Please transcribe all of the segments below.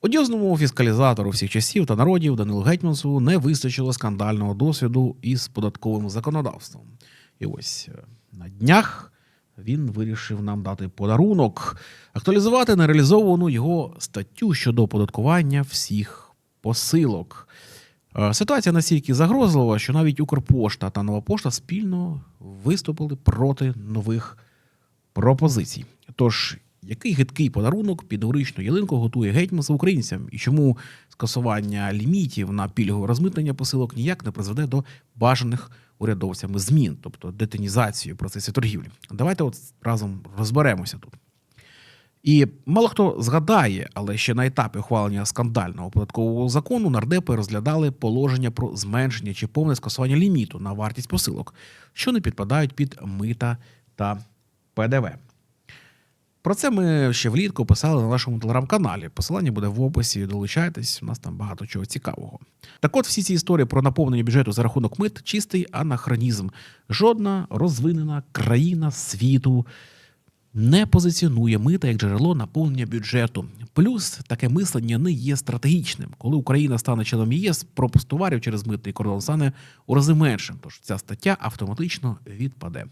Одіозному фіскалізатору всіх часів та народів Данилу Гетьмансу не вистачило скандального досвіду із податковим законодавством. І ось е, на днях він вирішив нам дати подарунок, актуалізувати нереалізовану його статтю щодо оподаткування всіх посилок. Е, Ситуація настільки загрозлива, що навіть Укрпошта та Нова Пошта спільно виступили проти нових пропозицій. Тож, який гидкий подарунок під горичну ялинку готує гетьманс українцям, і чому скасування лімітів на пільгове розмитнення посилок ніяк не призведе до бажаних урядовцями змін, тобто детинізацію процесів торгівлі? Давайте от разом розберемося тут. І мало хто згадає, але ще на етапі ухвалення скандального податкового закону нардепи розглядали положення про зменшення чи повне скасування ліміту на вартість посилок, що не підпадають під мита та ПДВ. Про це ми ще влітку писали на нашому телеграм-каналі. Посилання буде в описі. Долучайтесь, у нас там багато чого цікавого. Так от всі ці історії про наповнення бюджету за рахунок мит чистий анахронізм. Жодна розвинена країна світу не позиціонує мита як джерело наповнення бюджету. Плюс таке мислення не є стратегічним. Коли Україна стане членом ЄС, пропуск товарів через митний кордон стане у рази меншим. Тож ця стаття автоматично відпаде.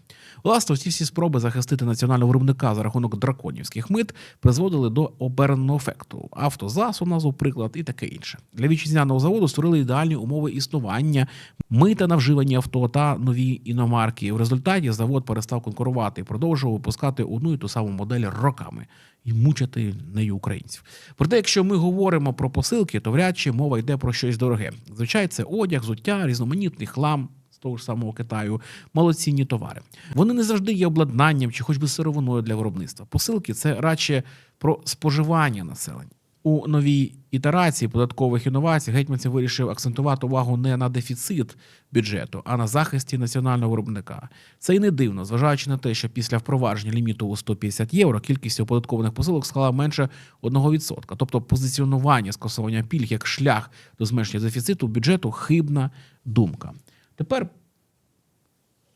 Власне, усі всі спроби захистити національного виробника за рахунок драконівських мит призводили до оберненого ефекту. Автозас у назву приклад і таке інше. Для вітчизняного заводу створили ідеальні умови існування, мита на вживані авто та нові іномарки. В результаті завод перестав конкурувати і продовжував випускати одну і ту саму модель роками і мучити нею українців. Проте, якщо ми говоримо про посилки, то вряд чи мова йде про щось дороге. Звичайно, це одяг, взуття, різноманітний хлам. З того ж самого Китаю малоцінні товари. Вони не завжди є обладнанням чи хоч би сировиною для виробництва. Посилки це радше про споживання населення. У новій ітерації податкових інновацій гетьманці вирішив акцентувати увагу не на дефіцит бюджету, а на захисті національного виробника. Це і не дивно, зважаючи на те, що після впровадження ліміту у 150 євро кількість оподаткованих посилок склала менше 1%. Тобто позиціонування скасування пільг як шлях до зменшення дефіциту бюджету хибна думка. Тепер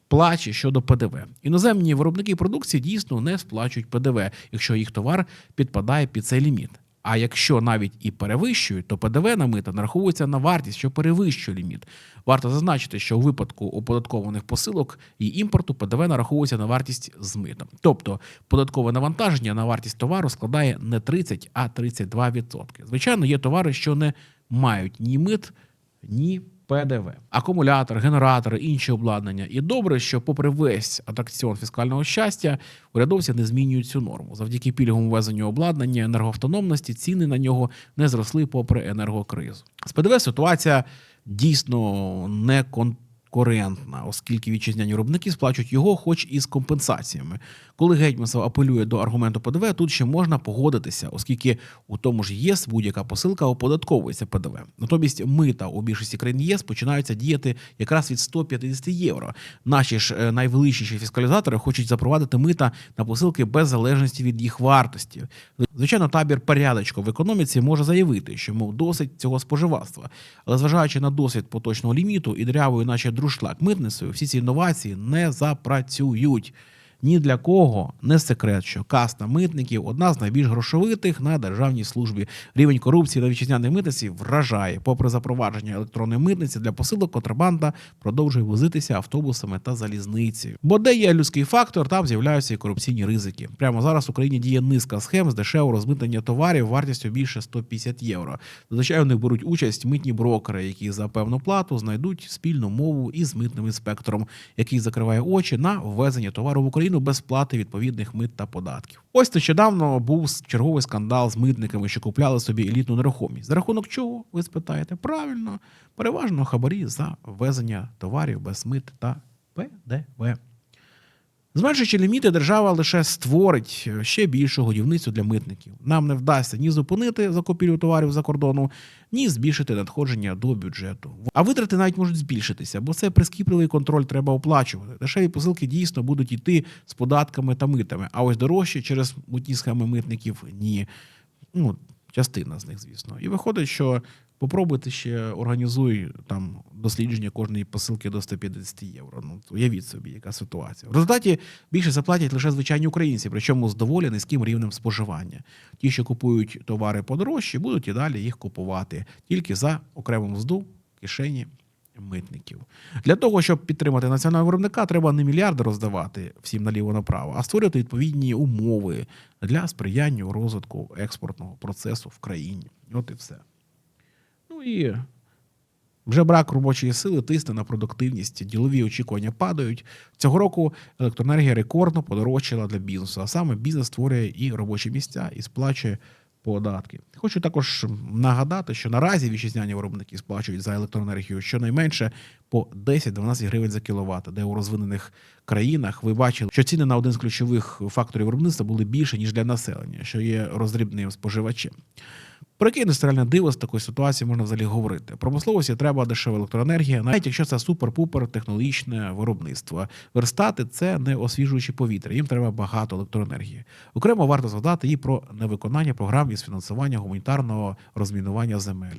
плаче щодо ПДВ. Іноземні виробники продукції дійсно не сплачують ПДВ, якщо їх товар підпадає під цей ліміт. А якщо навіть і перевищують, то ПДВ на мита нараховується на вартість, що перевищує ліміт. Варто зазначити, що у випадку оподаткованих посилок і імпорту ПДВ нараховується на вартість з митом. Тобто податкове навантаження на вартість товару складає не 30, а 32%. Звичайно, є товари, що не мають ні мит, ні ПДВ, акумулятор, генератори, інші обладнання. І добре, що, попри весь атракціон фіскального щастя, урядовці не змінюють цю норму. Завдяки пільговому ввезенню обладнання енергоавтономності ціни на нього не зросли попри енергокризу. З ПДВ ситуація дійсно не конкурентна, оскільки вітчизняні виробники сплачують його, хоч і з компенсаціями. Коли Гетьманцев апелює до аргументу ПДВ, тут ще можна погодитися, оскільки у тому ж ЄС будь-яка посилка оподатковується ПДВ. Натомість мита у більшості країн ЄС починаються діяти якраз від 150 євро. Наші ж е, найвеличніші фіскалізатори хочуть запровадити мита на посилки без залежності від їх вартості. Звичайно, табір порядочко в економіці може заявити, що мов досить цього споживацтва. Але зважаючи на досвід поточного ліміту і дрявою, наче друшлак митницею, всі ці інновації не запрацюють. Ні для кого не секрет, що каста митників одна з найбільш грошовитих на державній службі. Рівень корупції на вітчизняній митниці вражає. Попри запровадження електронної митниці для посилок, контрабанда продовжує возитися автобусами та залізницею. Бо де є людський фактор, там з'являються і корупційні ризики. Прямо зараз в Україні діє низка схем з дешевого розмитнення товарів вартістю більше 150 євро. Зазвичай у них беруть участь митні брокери, які за певну плату знайдуть спільну мову із митним інспектором, який закриває очі на ввезення товару в Україну без плати відповідних мит та податків. Ось нещодавно був черговий скандал з митниками, що купляли собі елітну нерухомість. За рахунок чого ви спитаєте? Правильно, переважно хабарі за ввезення товарів без мит та ПДВ. Зменшуючи ліміти, держава лише створить ще більшу годівницю для митників. Нам не вдасться ні зупинити закупівлю товарів за кордону, ні збільшити надходження до бюджету. А витрати навіть можуть збільшитися, бо це прискіпливий контроль треба оплачувати. Дешеві посилки дійсно будуть йти з податками та митами, а ось дорожчі через мутні схеми митників ні. Ну, частина з них, звісно. І виходить, що попробуйте ще організуй там дослідження кожної посилки до 150 євро. Ну, уявіть собі, яка ситуація. В результаті більше заплатять лише звичайні українці, причому з доволі низьким рівнем споживання. Ті, що купують товари подорожчі, будуть і далі їх купувати тільки за окрему мзду кишені митників. Для того, щоб підтримати національного виробника, треба не мільярди роздавати всім наліво направо, а створювати відповідні умови для сприяння розвитку експортного процесу в країні. От і все. І вже брак робочої сили тисне на продуктивність, ділові очікування падають. Цього року електроенергія рекордно подорожчала для бізнесу, а саме бізнес створює і робочі місця, і сплачує податки. Хочу також нагадати, що наразі вітчизняні виробники сплачують за електроенергію щонайменше по 10-12 гривень за кіловат, де у розвинених країнах ви бачили, що ціни на один з ключових факторів виробництва були більше ніж для населення, що є роздрібним споживачем. Про яке індустріальне диво з такої ситуації можна взагалі говорити? Промисловості треба дешева електроенергія, навіть якщо це супер-пупер технологічне виробництво. Верстати це не освіжуючі повітря, їм треба багато електроенергії. Окремо варто згадати і про невиконання програм із фінансування гуманітарного розмінування земель.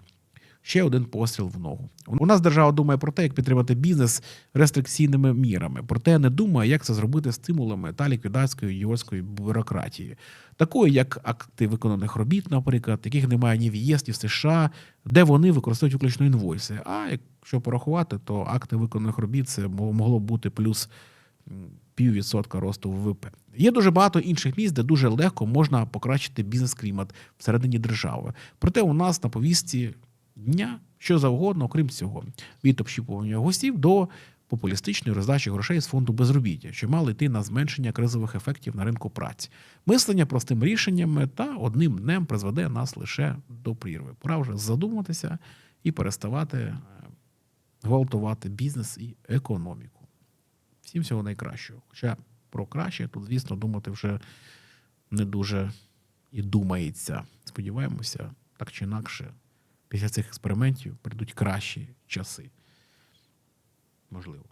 Ще один постріл в ногу. У нас держава думає про те, як підтримати бізнес рестрикційними мірами, проте не думає, як це зробити стимулами та ліквідацією європейської бюрократії, такої як акти виконаних робіт, наприклад, яких немає ні в ЄС, ні в США, де вони використовують виключно інвойси. А якщо порахувати, то акти виконаних робіт це могло бути плюс піввідсотка росту ВВП. Є дуже багато інших місць, де дуже легко можна покращити бізнес-клімат всередині держави. Проте у нас на повістці дня що завгодно, окрім цього, від общіпування гостів до популістичної роздачі грошей з фонду безробіття, що мали йти на зменшення кризових ефектів на ринку праці. Мислення простим рішеннями та одним днем призведе нас лише до прірви. Пора вже задуматися і переставати е, гвалтувати бізнес і економіку. Всім всього найкращого. Хоча про краще тут, звісно, думати вже не дуже і думається. Сподіваємося, так чи інакше, після цих експериментів прийдуть кращі часи. Можливо.